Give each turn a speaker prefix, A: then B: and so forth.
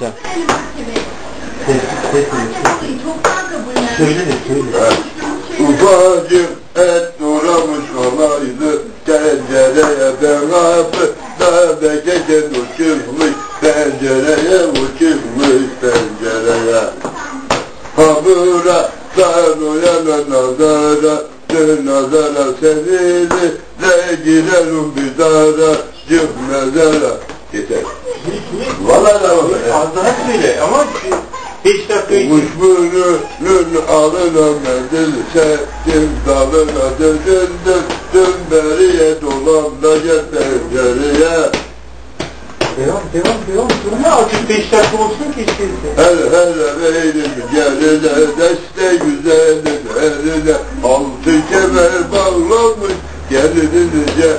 A: sen. Söyle de söyle.
B: Ufacık et uğramış olaydı tencereye beraber Dağda gece uçurmuş pencereye uçurmuş pencereye Hamura sen uyana nazara Dön nazara sevili Ne girerim bir dara Cık mezara Yeter Valla da
A: Az daha söyle ama 5 dakika için.
B: Kuşburunun alına mendil Çektim dalına döndüm Dön beriye dolan da gel pencereye
A: Devam devam devam. Sonra azıcık 5 dakika olsun ki işte.
B: Hele hele beynim geline Deste güzelin eline Altı kemer bağlanmış Gelinin beline